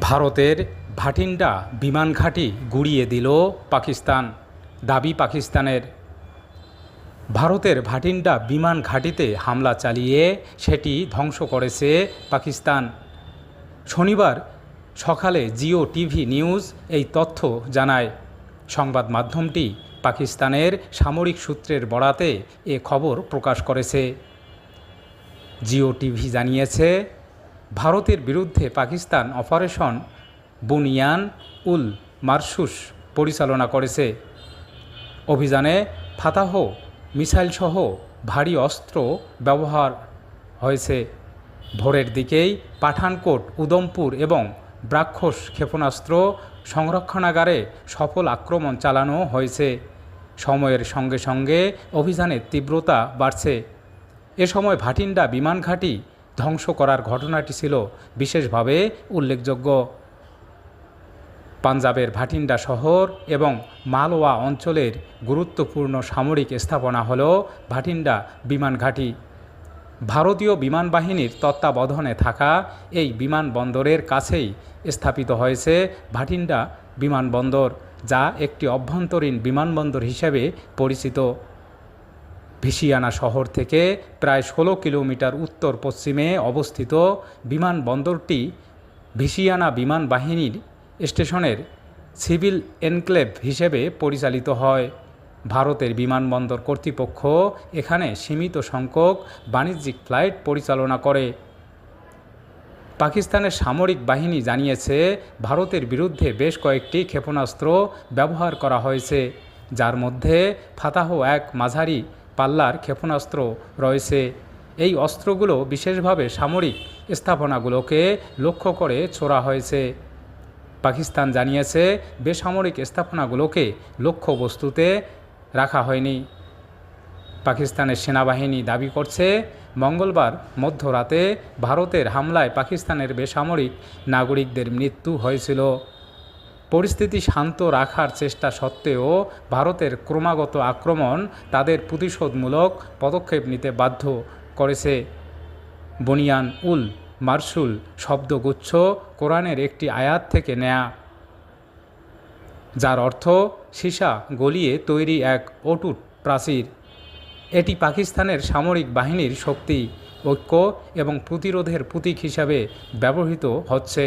ভারতের ভাটিন্ডা বিমান ঘাঁটি গুড়িয়ে দিল পাকিস্তান। দাবি পাকিস্তানের। ভারতের ভাটিন্ডা বিমান ঘাঁটিতে হামলা চালিয়ে সেটি ধ্বংস করেছে পাকিস্তান। শনিবার সকালে জিও টিভি নিউজ এই তথ্য জানায়। সংবাদ মাধ্যমটি পাকিস্তানের সামরিক সূত্রের বরাতে এ খবর প্রকাশ করেছে। জিও টিভি জানিয়েছে ভারতের বিরুদ্ধে পাকিস্তান অপারেশন বুনিয়ান উল মারসুস পরিচালনা করেছে। অভিযানে ফাতাহ মিসাইলসহ ভারী অস্ত্র ব্যবহার হয়েছে। ভোরের দিকেই পাঠানকোট, উদমপুর এবং ব্রাক্ষস ক্ষেপণাস্ত্র সংরক্ষণাগারে সফল আক্রমণ চালানো হয়েছে। সময়ের সঙ্গে সঙ্গে অভিযানের তীব্রতা বাড়ছে। এ সময় ভাটিন্ডা বিমান ঘাঁটি ধ্বংস করার ঘটনাটি ছিল বিশেষভাবে উল্লেখযোগ্য। পাঞ্জাবের ভাটিন্ডা শহর এবং মালওয়া অঞ্চলের গুরুত্বপূর্ণ সামরিক স্থাপনা হল ভাটিন্ডা বিমান ঘাঁটি। ভারতীয় বিমান বাহিনীর তত্ত্বাবধানে থাকা এই বিমানবন্দরের কাছেই স্থাপিত হয়েছে ভাটিন্ডা বিমানবন্দর যা একটি অভ্যন্তরীণ বিমানবন্দর হিসেবে পরিচিত। ভিসিয়ানা শহর থেকে প্রায় ষোলো কিলোমিটার উত্তর পশ্চিমে অবস্থিত বিমানবন্দরটি ভিসিয়ানা বিমান বাহিনীর স্টেশনের সিভিল এনক্লেভ হিসেবে পরিচালিত হয়। ভারতের বিমানবন্দর কর্তৃপক্ষ এখানে সীমিত সংখ্যক বাণিজ্যিক ফ্লাইট পরিচালনা করে। পাকিস্তানের সামরিক বাহিনী জানিয়েছে, ভারতের বিরুদ্ধে বেশ কয়েকটি ক্ষেপণাস্ত্র ব্যবহার করা হয়েছে, যার মধ্যে ফাতাহ এক মাঝারি পাল্লার ক্ষেপণাস্ত্র রয়েছে। এই অস্ত্রগুলো বিশেষভাবে সামরিক স্থাপনাগুলোকে লক্ষ্য করে ছোড়া হয়েছে। পাকিস্তান জানিয়েছে, বেসামরিক স্থাপনাগুলোকে লক্ষ্যবস্তুতে রাখা হয়নি। পাকিস্তানের সেনাবাহিনী দাবি করছে, মঙ্গলবার মধ্যরাতে ভারতের হামলায় পাকিস্তানের বেসামরিক নাগরিকদের মৃত্যু হয়েছিল। পরিস্থিতি শান্ত রাখার চেষ্টা সত্ত্বেও ভারতের ক্রমাগত আক্রমণ তাদের প্রতিশোধমূলক পদক্ষেপ নিতে বাধ্য করেছে বনিয়ান উল মার্সুল শব্দগুচ্ছ কোরআনের একটি আয়াত থেকে নেয়া। যার অর্থ, সীসা গলিয়ে তৈরি এক অটুট প্রাচীর। এটি পাকিস্তানের সামরিক বাহিনীর শক্তি, ঐক্য এবং প্রতিরোধের প্রতীক হিসাবে ব্যবহৃত হচ্ছে।